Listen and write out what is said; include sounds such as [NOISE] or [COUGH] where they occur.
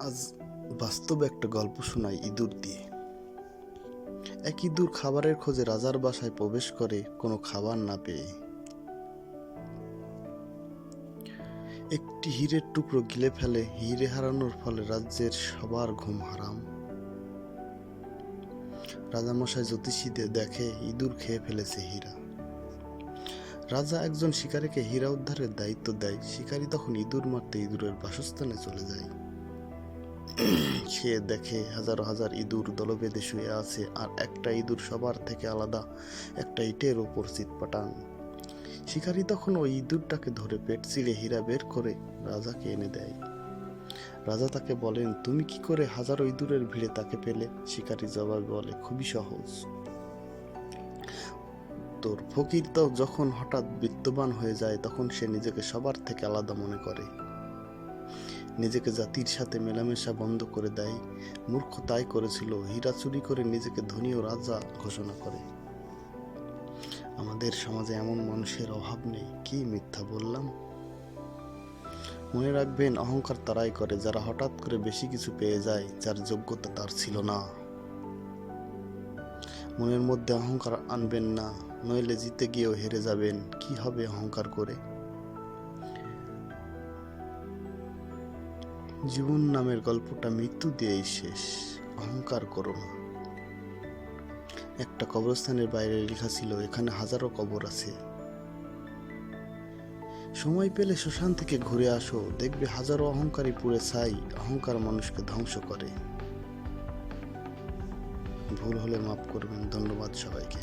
আজ বাস্তবে একটা গল্প শোনাই ইঁদুর দিয়ে। এক ইঁদুর খাবারের খোঁজে রাজার বাসায় প্রবেশ করে কোনো খাবার না পেয়ে। একটি হীরের টুকরো গিলে ফেলে, হিরে হারানোর ফলে রাজ্যের সবার ঘুম হারাম। রাজামশাই জ্যোতিষীদের দেখে ইঁদুর খেয়ে ফেলেছে হীরা। রাজা একজন শিকারীকে হীরা উদ্ধারের দায়িত্ব দেয়। শিকারী তখন ইঁদুর মারতে ইঁদুরের বাসস্থানে চলে যায়। [CLEARS THROAT] সে দেখে হাজার হাজার ইঁদুর দলবেঁধে শুয়ে আছে আর একটা ইঁদুর সবার থেকে আলাদা, একটা ইটের ওপর চিৎপাটান শিকারী তখন ওই ইঁদুরটাকে ধরে পেট চিড়ে হীরা বের করে রাজাকে এনে দেয়। রাজা তাকে বলেন, তুমি কি করে হাজারো ইঁদুরের ভিড়ে তাকে পেলে? শিকারী জবাবে বলে, খুবই সহজ। তোর ফকির তো যখন হঠাৎ বিত্তবান হয়ে যায়, তখন সে নিজেকে সবার থেকে আলাদা মনে করে। নিজেকে জাতির সাথে মেলামেশা বন্ধ করে দেয়। মূর্খ তাই করেছিল, হীরা চুরি করে নিজেকে ধনী ও রাজা ঘোষণা করে। আমাদের সমাজে এমন মানুষের অভাব নেই, কি মিথ্যা বললাম? মনে রাখবেন, অহংকার তারাই করে, যারা হঠাৎ করে বেশি কিছু পেয়ে যায়, যার যোগ্যতা তার ছিল না। মনের মধ্যে অহংকার আনবেন না, নইলে জিতে গিয়েও হেরে যাবেন, কি হবে অহংকার করে? জীবন নামের গল্পটা মৃত্যু দিয়েই শেষ। অহংকার করো না। একটা কবরস্থানের বাইরে লেখা ছিল, এখানে হাজারো কবর আছে। সময় পেলে শ্মশান থেকে ঘুরে আসো। দেখবে হাজারো অহংকারী পুড়ে ছাই। অহংকার মানুষকে ধ্বংস করে। ভুল হলে মাফ করবেন। ধন্যবাদ সবাইকে।